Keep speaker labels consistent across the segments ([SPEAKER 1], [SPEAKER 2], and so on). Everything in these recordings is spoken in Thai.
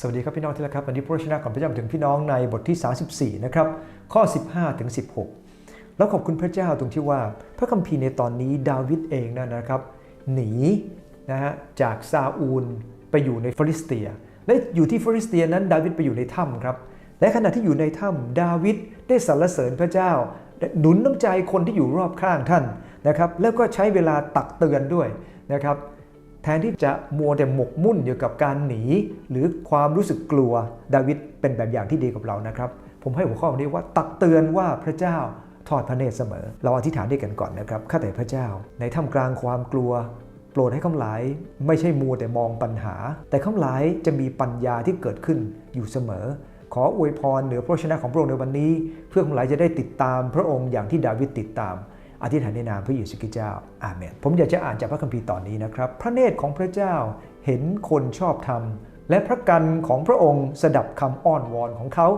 [SPEAKER 1] สวัสดีครับพี่น้องที่รักครับวันนี้พระชนะของพระเจ้ามาถึงพี่น้องในบทที่ 34 นะครับ ข้อ 15 ถึง 16 แล้วขอบคุณพระเจ้าตรงที่ว่า พระคัมภีร์ในตอนนี้ดาวิดเองนะนะครับ หนีนะฮะจากซาอูลไปอยู่ในฟิลิสเตีย และอยู่ที่ฟิลิสเตียนั้นดาวิดไปอยู่ในถ้ำครับและขณะที่อยู่ในถ้ำดาวิดได้สรรเสริญพระเจ้า หนุนน้ำใจคนที่อยู่รอบข้างท่านนะครับแล้วก็ใช้เวลาตักเตือนด้วยนะครับ แทนที่จะมัวแต่หมกมุ่นอยู่กับการหนี หรือความรู้สึกกลัวดาวิดเป็นแบบอย่างที่ดีกับเรานะครับ ผมให้หัวข้อวันนี้ว่าตักเตือนว่าพระเจ้าทอดพระเนตรเสมอ เราอธิษฐานด้วยกันก่อนนะครับข้าแต่พระเจ้า ในท่ามกลางความกลัวโปรดให้ข้าหลายไม่ใช่มัวแต่มองปัญหา แต่ข้าหลายจะมีปัญญาที่เกิดขึ้นอยู่เสมอ ขออวยพรเหนือพระชนะของพระองค์ในวันนี้ เพื่อข้าหลายจะได้ติดตามพระองค์อย่างที่ดาวิดติดตาม อธิษฐานในนามพระเยซูคริสต์เจ้า อาเมน ผมอยากจะอ่านจากพระคัมภีร์ตอนนี้นะครับ พระเนตรของพระเจ้าเห็นคนชอบธรรม และพระกันของพระองค์สดับคำอ้อนวอนของเขา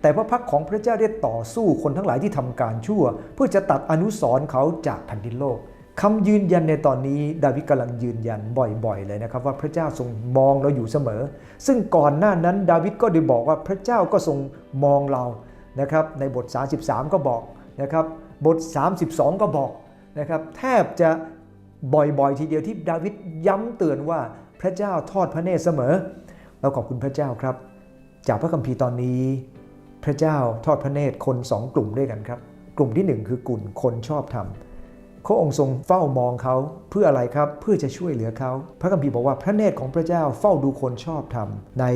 [SPEAKER 1] แต่พระพักของพระเจ้าได้ต่อสู้คนทั้งหลายที่ทำการชั่ว เพื่อจะตัดอนุสรณ์เขาจากแผ่นดินโลกคำยืนยันในตอนนี้ดาวิดกำลังยืนยันบ่อยๆ เลยนะครับ ว่าพระเจ้าทรงมองเราอยู่เสมอ ซึ่งก่อนหน้านั้นดาวิดก็ได้บอกว่าพระเจ้าก็ทรงมองเรานะครับในบท 33 ก็บอกนะครับ บท 32 ก็บอกนะครับแทบจะบ่อยๆ ทีเดียวที่ดาวิดย้ำเตือนว่าพระเจ้าทอดพระเนตรเสมอ เราขอบคุณพระเจ้าครับ จากพระคัมภีร์ตอนนี้ พระเจ้าทอดพระเนตรคนสองกลุ่มด้วยกันครับ กลุ่มที่หนึ่งคือกลุ่มคนชอบธรรม พระองค์ทรงเฝ้ามองเขาเพื่ออะไรครับ เพื่อจะช่วยเหลือเขา พระคัมภีร์บอกว่าพระเนตรของพระเจ้าเฝ้าดูคนชอบธรรม ใน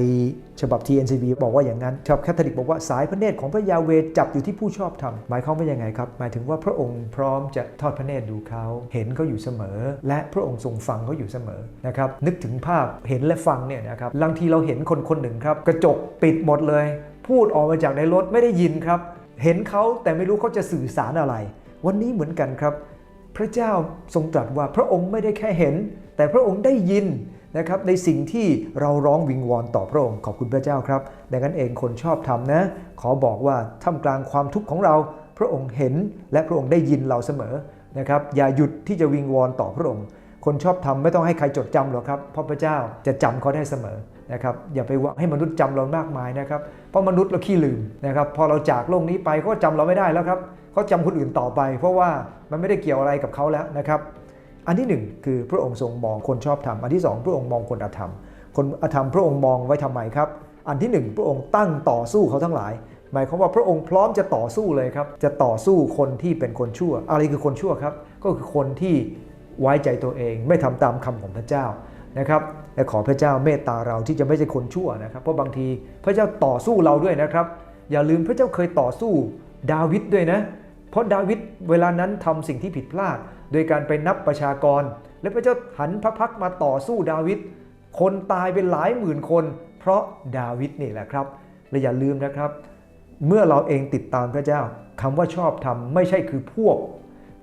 [SPEAKER 1] ฉบับ TNCB บอกว่าอย่างนั้นฉบับแคทอลิกบอกว่าสายพระเนตรของพระยาเวจับอยู่ที่ผู้ชอบธรรม หมายความว่ายังไงครับ หมายถึงว่าพระองค์พร้อมจะทอดพระเนตรดูเขา เห็นเขาอยู่เสมอ และพระองค์ทรงฟังเขาอยู่เสมอนะครับ นึกถึงภาพเห็นและฟังเนี่ยนะครับบางทีเราเห็นคนคนหนึ่งครับ กระจกปิดหมดเลย พูดออกมาจากในรถไม่ได้ยินครับ เห็นเขาแต่ไม่รู้เขาจะสื่อสารอะไร วันนี้เหมือนกันครับ พระเจ้าทรงตรัสว่าพระองค์ไม่ได้แค่เห็น แต่พระองค์ได้ยินนะครับในสิ่งที่เราร้องวิงวอนต่อพระองค์ขอบคุณพระเจ้าครับ ดังนั้นเองคนชอบทำนะ ขอบอกว่าท่ามกลางความทุกข์ของเรา พระองค์เห็นและพระองค์ได้ยินเราเสมอนะครับอย่าหยุดที่จะวิงวอนต่อพระองค์ คนชอบทำไม่ต้องให้ใครจดจำหรอกครับเพราะพระเจ้าจะจำเขาได้เสมอนะครับอย่าไปหวังให้มนุษย์จำเรามากมายนะครับเพราะมนุษย์เราขี้ลืมนะครับพอเราจากโลกนี้ไปเขาจำเราไม่ได้แล้วครับเขาจำคนอื่นต่อไป เพราะว่ามันไม่ได้เกี่ยวอะไรกับเขาแล้วนะครับอันที่หนึ่งคือพระองค์ทรงมองคนชอบธรรมอันที่สองพระองค์มองคนอธรรม คนอธรรมพระองค์มองไว้ทำไมครับ อันที่หนึ่งพระองค์ตั้งต่อสู้เขาทั้งหลาย หมายความว่าพระองค์พร้อมจะต่อสู้เลยครับ จะต่อสู้คนที่เป็นคนชั่ว อะไรคือคนชั่วครับ ก็คือคนที่ ไว้ใจตัวเอง ไม่ทำตามคำของพระเจ้านะครับและขอพระเจ้าเมตตาเราที่จะไม่ใช่คนชั่วนะครับเพราะบางทีพระเจ้าต่อสู้เราด้วยนะครับ อย่าลืมพระเจ้าเคยต่อสู้ดาวิดด้วยนะ เพราะดาวิดเวลานั้นทำสิ่งที่ผิดพลาด โดยการไปนับประชากร และพระเจ้าหันพระพักมาต่อสู้ดาวิดคนตายเป็นหลายหมื่นคน เพราะดาวิดนี่แหละครับและอย่าลืมนะครับ เมื่อเราเองติดตามพระเจ้าคำว่าชอบธรรมไม่ใช่คือพวก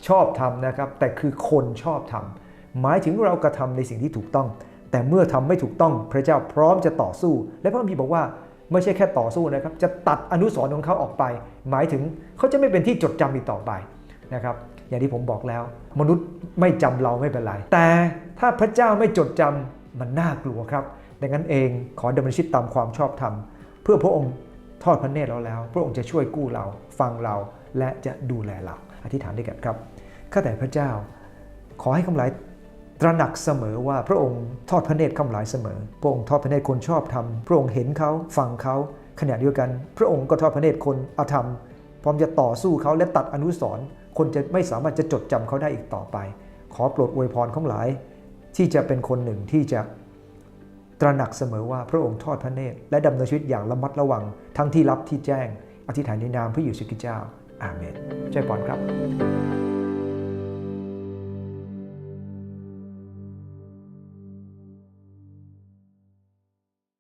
[SPEAKER 1] ชอบธรรมนะครับ แต่คือคนชอบธรรมหมายถึงเรากระทำในสิ่งที่ถูกต้อง แต่เมื่อทำไม่ถูกต้องพระเจ้าพร้อมจะต่อสู้ และพระคัมภีร์บอกว่าไม่ใช่แค่ต่อสู้นะครับ จะตัดอนุสรณ์ของเขาออกไป หมายถึงเขาจะไม่เป็นที่จดจำอีกต่อไปนะครับ อย่างที่ผมบอกแล้ว มนุษย์ไม่จำเราไม่เป็นไร แต่ถ้าพระเจ้าไม่จดจำมันน่ากลัวครับ ดังนั้นเองขอดำเนินชีวิตตามความชอบธรรม เพื่อพระองค์ทอดพระเนตรเราแล้ว พระองค์จะช่วยกู้เรา ฟังเราและจะดูแลเรา อธิษฐานด้วยกันครับข้าแต่พระเจ้า ขอให้คำหลายตระหนักเสมอว่าพระองค์ทอดพระเนตรคำหลายเสมอ พระองค์ทอดพระเนตรคนชอบธรรมพระองค์เห็นเขาฟังเขาขณะเดียวกัน พระองค์ก็ทอดพระเนตรคนอธรรมพร้อมจะต่อสู้เขาและตัดอนุสรณ์คนจะไม่สามารถจะจดจำเขาได้อีกต่อไป ขอโปรดอวยพรของหลาย ที่จะเป็นคนหนึ่งที่จะตระหนักเสมอว่าพระองค์ทอดพระเนตรและดำเนินชีวิตอย่างระมัดระวังทั้งที่รับที่แจ้ง อธิษฐานในนามพระเยซูคริสต์เจ้า อาเมนใจปอนครับ